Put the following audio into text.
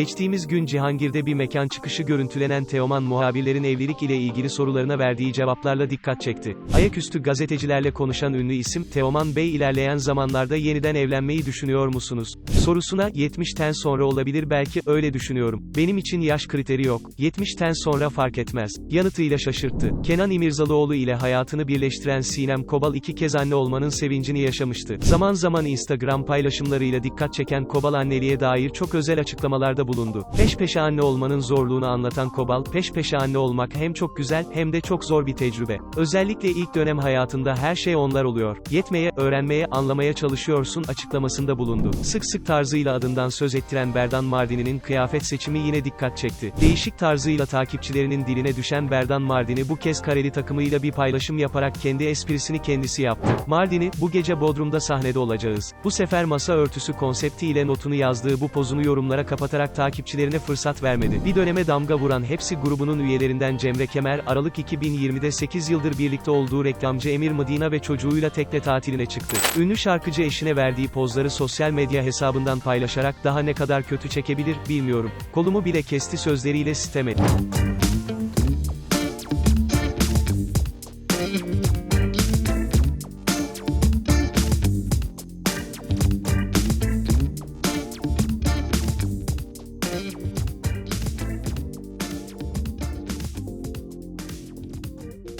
Geçtiğimiz gün Cihangir'de bir mekan çıkışı görüntülenen Teoman muhabirlerin evlilik ile ilgili sorularına verdiği cevaplarla dikkat çekti. Ayaküstü gazetecilerle konuşan ünlü isim, Teoman Bey ilerleyen zamanlarda yeniden evlenmeyi düşünüyor musunuz? Sorusuna, 70'ten sonra olabilir belki, öyle düşünüyorum. Benim için yaş kriteri yok. 70'ten sonra fark etmez. Yanıtıyla şaşırttı. Kenan İmirzalıoğlu ile hayatını birleştiren Sinem Kobal iki kez anne olmanın sevincini yaşamıştı. Zaman zaman Instagram paylaşımlarıyla dikkat çeken Kobal anneliğe dair çok özel açıklamalarda bulundu. Peş peşe anne olmanın zorluğunu anlatan Kobal, peş peşe anne olmak hem çok güzel, hem de çok zor bir tecrübe. Özellikle ilk dönem hayatında her şey onlar oluyor. Yetmeye, öğrenmeye, anlamaya çalışıyorsun açıklamasında bulundu. Sık sık tarzıyla adından söz ettiren Berdan Mardini'nin kıyafet seçimi yine dikkat çekti. Değişik tarzıyla takipçilerinin diline düşen Berdan Mardini bu kez kareli takımıyla bir paylaşım yaparak kendi esprisini kendisi yaptı. Mardini, bu gece Bodrum'da sahnede olacağız. Bu sefer masa örtüsü konseptiyle notunu yazdığı bu pozunu yorumlara kapatarak olarak takipçilerine fırsat vermedi. Bir döneme damga vuran Hepsi grubunun üyelerinden Cemre Kemer, Aralık 2020'de 8 yıldır birlikte olduğu reklamcı Emir Madina ve çocuğuyla tekne tatiline çıktı. Ünlü şarkıcı eşine verdiği pozları sosyal medya hesabından paylaşarak daha ne kadar kötü çekebilir, bilmiyorum. Kolumu bile kesti sözleriyle sitem etti.